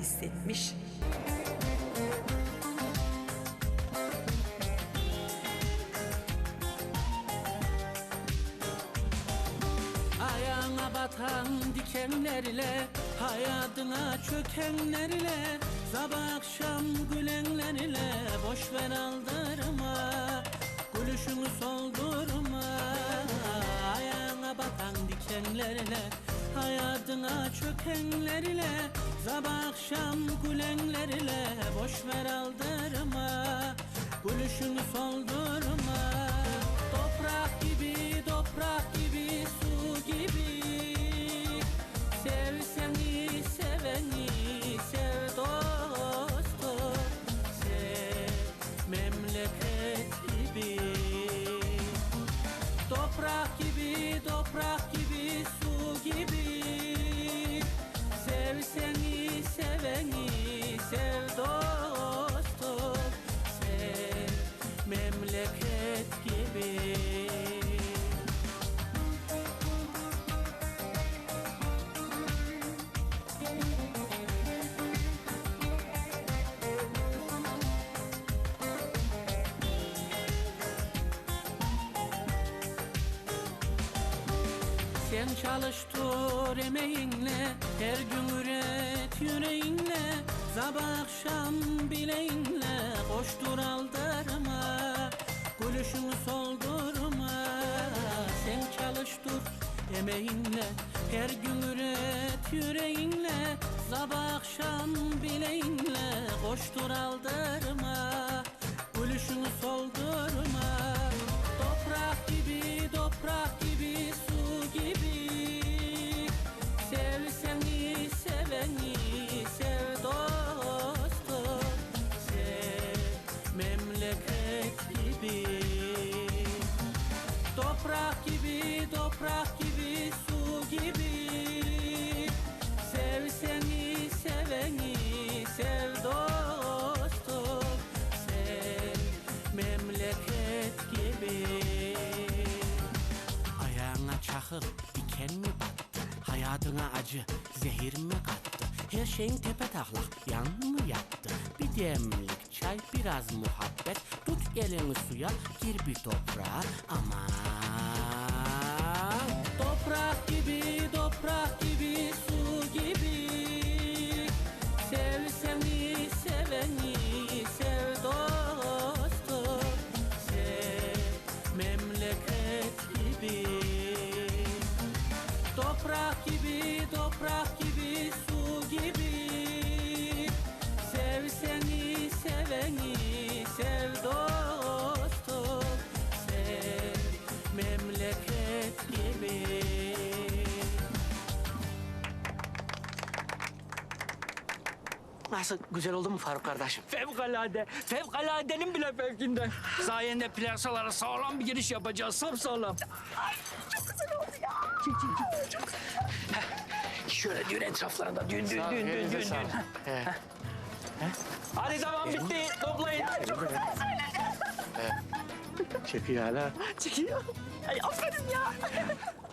hissetmiş. Ayağına batan dikenlerle Hayatına çökenlerle Sabah akşam gülenlerle Boş ver aldırma Gülüşünü soldurma Ayağına batan dikenlerle Hayatına çökenlerle Sabah akşam gülenlerle Boş ver aldırma Gülüşünü soldurma. Toprak gibi, toprak gibi, su gibi. Sev seni, seveni, sev dostum Sev memleket gibi. Toprak gibi, toprak gibi, Sen çalıştır emeğinle Her gün üret yüreğinle. Sabah akşam bileğinle Koştur aldırma Gülüşünü soldurma. Sen çalıştır emeğinle Her gün üret yüreğinle. Sabah akşam bileğinle Koştur aldırma Gülüşünü soldurma Toprak gibi, toprak gibi, su gibi Sev seni, seveni, sev dostum Sev memleket gibi Ayağına çakıl, diken mi battı? Hayatına acı, zehir mi kattı? Her şeyin tepe taklak, yan mı yattı? Bir demlik çay, biraz muhabbet Tut elini suya, gir bir toprağa Aman Toprak Nasıl güzel oldu mu Faruk kardeşim? Fevkalade. Fevkaladenin bile fevkinde. Sayende plasalara sağlam bir giriş yapacağız. Sapsağlam. Şöyle düğün etraflarında düğün düğün düğün düğün düğün. Hadi tamam bitti. Toplayın. Çekiyor hala. Ay aferin ya.